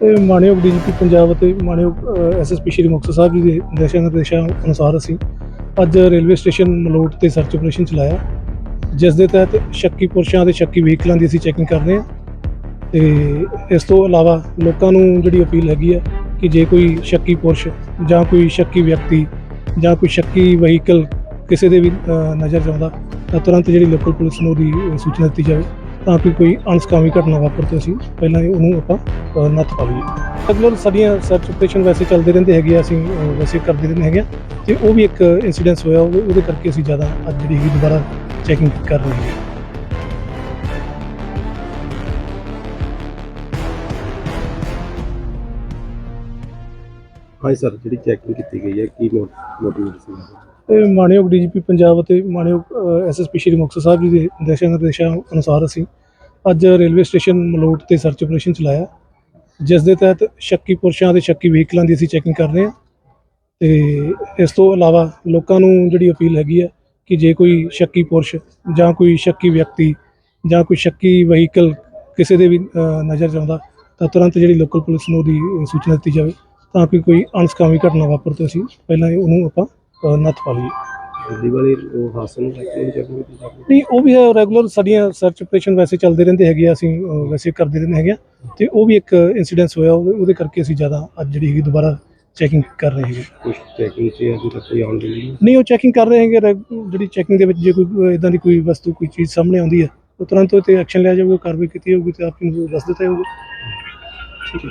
ਇਹ ਮਾਨਯੋਗ ਡੀਜੀਪੀ ਪੰਜਾਬ ਅਤੇ ਮਾਨਯੋਗ ਐਸਐਸਪੀ ਸ਼੍ਰੀ ਮੁਕਤਸਰ ਸਾਹਿਬ ਜੀ ਦੇ ਦਿਸ਼ਾ ਨਿਰਦੇਸ਼ਾਂ ਅਨੁਸਾਰ ਅਸੀਂ ਅੱਜ ਰੇਲਵੇ ਸਟੇਸ਼ਨ ਮਲੋਟ ਤੇ ਸਰਚ ਆਪਰੇਸ਼ਨ ਚਲਾਇਆ, ਜਿਸ ਦੇ ਤਹਿਤ ਸ਼ੱਕੀ ਪੁਰਸ਼ਾਂ ਤੇ ਸ਼ੱਕੀ ਵਹੀਕਲਾਂ ਦੀ ਅਸੀਂ ਚੈਕਿੰਗ ਕਰਦੇ ਹਾਂ। ਤੇ ਇਸ ਤੋਂ ਇਲਾਵਾ ਲੋਕਾਂ ਨੂੰ ਜਿਹੜੀ ਅਪੀਲ ਹੈਗੀ ਹੈ ਕਿ ਜੇ ਕੋਈ ਸ਼ੱਕੀ ਪੁਰਸ਼ ਜਾਂ ਕੋਈ ਸ਼ੱਕੀ ਵਿਅਕਤੀ ਜਾਂ ਕੋਈ ਸ਼ੱਕੀ ਵਹੀਕਲ ਕਿਸੇ ਦੇ ਵੀ ਨਜ਼ਰ 'ਚ ਆਉਂਦਾ, ਤਾਂ ਤੁਰੰਤ ਜਿਹੜੀ ਲੋਕਲ ਪੁਲਿਸ ਨੂੰ ਉਹਦੀ ਸੂਚਨਾ ਦਿੱਤੀ ਜਾਵੇ। ਤਾਂ ਕਿ ਕੋਈ ਅਣਸਕਾਮੀ ਘਟਨਾ ਵਾਪਰ ਤੇ ਅਸੀਂ ਪਹਿਲਾਂ ਹੀ ਉਹਨੂੰ ਆਪਾਂ ਨੱਥ ਪਾ ਲਈਏ। ਰੈਗੂਲਰ ਸਾਡੀਆਂ ਸਰਚ ਆਪਰੇਸ਼ਨ ਵੈਸੇ ਚੱਲਦੇ ਰਹਿੰਦੇ ਹੈਗੇ ਆ, ਅਸੀਂ ਵੈਸੇ ਕਰਦੇ ਰਹਿੰਦੇ ਹੈਗੇ ਆ। ਤੇ ਉਹ ਵੀ ਇੱਕ ਇਨਸੀਡੈਂਸ ਹੋਇਆ ਉਹਦੇ ਉਹਦੇ ਕਰਕੇ ਅਸੀਂ ਜ਼ਿਆਦਾ ਅੱਜ ਜਿਹੜੀ ਹੈਗੀ ਦੁਬਾਰਾ ਚੈਕਿੰਗ ਕਰ ਰਹੇ ਹਾਂ ਹਾਂਜੀ ਸਰ ਜਿਹੜੀ ਚੈਕਿੰਗ ਕੀਤੀ ਗਈ ਹੈ ਕੀ ਮੋਟਿਵ ਸੀ? ਇਹ ਮਾਨਯੋਗ ਡੀਜੀਪੀ ਪੰਜਾਬ ਅਤੇ ਮਾਨਯੋਗ ਐਸਐਸਪੀ ਸ਼੍ਰੀ ਮੁਕਤਸਰ ਸਾਹਿਬ ਜੀ ਦੇ ਦਿਸ਼ਾ ਨਿਰਦੇਸ਼ਾਂ ਅਨੁਸਾਰ ਅਸੀਂ ਅੱਜ ਰੇਲਵੇ ਸਟੇਸ਼ਨ ਮਲੋਟ ਤੇ ਸਰਚ ਆਪਰੇਸ਼ਨ ਚਲਾਇਆ। ਜਿਸ ਦੇ ਤਹਿਤ ਸ਼ੱਕੀ ਪੁਰਸ਼ਾਂ ਤੇ ਸ਼ੱਕੀ ਵਹੀਕਲਾਂ ਦੀ ਅਸੀਂ ਚੈਕਿੰਗ ਕਰ ਰਹੇ ਹਾਂ। ਤੇ ਇਸ ਤੋਂ ਇਲਾਵਾ ਲੋਕਾਂ ਨੂੰ ਜਿਹੜੀ ਅਪੀਲ ਹੈਗੀ ਹੈ ਕਿ ਜੇ ਕੋਈ ਸ਼ੱਕੀ ਪੁਰਸ਼ ਜਾਂ ਕੋਈ ਸ਼ੱਕੀ ਵਿਅਕਤੀ ਜਾਂ ਕੋਈ ਸ਼ੱਕੀ ਵਹੀਕਲ ਕਿਸੇ ਦੇ ਵੀ ਨਜ਼ਰ 'ਚ ਆਉਂਦਾ, ਤਾਂ ਤੁਰੰਤ ਜਿਹੜੀ ਲੋਕਲ ਪੁਲਿਸ ਨੂੰ ਉਹਦੀ ਸੂਚਨਾ ਦਿੱਤੀ ਜਾਵੇ। ਤਾਂ ਕਿ ਕੋਈ ਅਣਸਕਾਮੀ ਘਟਨਾ ਵਾਪਰ ਤੇ ਅਸੀਂ ਪਹਿਲਾਂ ਉਹਨੂੰ ਆਪਾਂ ਅ, ਨੱਥ ਪਾ ਲਈਏ ਦਿੱਲੀ ਵਾਲੇ ਉਹ ਹਾਦਸੇ ਨੂੰ ਲੈ ਕੇ ਚੈਕਿੰਗ ਕੀਤੀ ਜਾ ਰਹੀ ਨਹੀਂ ਉਹ ਵੀ ਰੈਗੂਲਰ ਸਾਡੀਆਂ ਸਰਚ ਆਪਰੇਸ਼ਨ ਵੈਸੇ ਚੱਲਦੇ ਰਹਿੰਦੇ ਹੈਗੇ ਆ, ਅਸੀਂ ਅ, ਵੈਸੇ ਕਰਦੇ ਰਹਿੰਦੇ ਹੈਗੇ ਆ। ਤੇ ਉਹ ਵੀ ਇੱਕ ਇਨਸੀਡੈਂਸ ਹੋਇਆ ਉਹਦੇ ਉਹਦੇ ਕਰਕੇ ਅਸੀਂ ਜ਼ਿਆਦਾ ਅੱਜ ਜਿਹੜੀ ਹੈਗੀ ਦੁਬਾਰਾ ਚੈਕਿੰਗ ਕਰ ਰਹੇ ਹੈਗੇ। ਕੁਝ ਚੈਕਿੰਗ 'ਚ ਅਜੇ ਤੱਕ ਕੋਈ ਆਉਣ ਦੀ ਨਹੀਂ। ਨਹੀਂ ਉਹ ਚੈਕਿੰਗ ਕਰ ਰਹੇ ਹੈਗੇ ਰੈਗ- ਜਿਹੜੀ ਚੈਕਿੰਗ ਦੇ ਵਿੱਚ ਜੇ ਕੋਈ ਇਦਾਂ ਦੀ ਕੋਈ ਵਸਤੂ ਕੋਈ ਚੀਜ਼ ਸਾਹਮਣੇ ਆਉਂਦੀ ਹੈ ਤਾਂ ਤੁਰੰਤ ਉਹ ਤੇ ਐਕਸ਼ਨ ਲਿਆ ਜਾਊਗਾ ਕਾਰਵਾਈ ਕੀਤੀ ਜਾਊਗੀ ਤੇ ਆਪ ਨੂੰ ਦੱਸ ਦਿੱਤਾ ਜਾਊਗਾ। ਠੀਕ ਹੈ।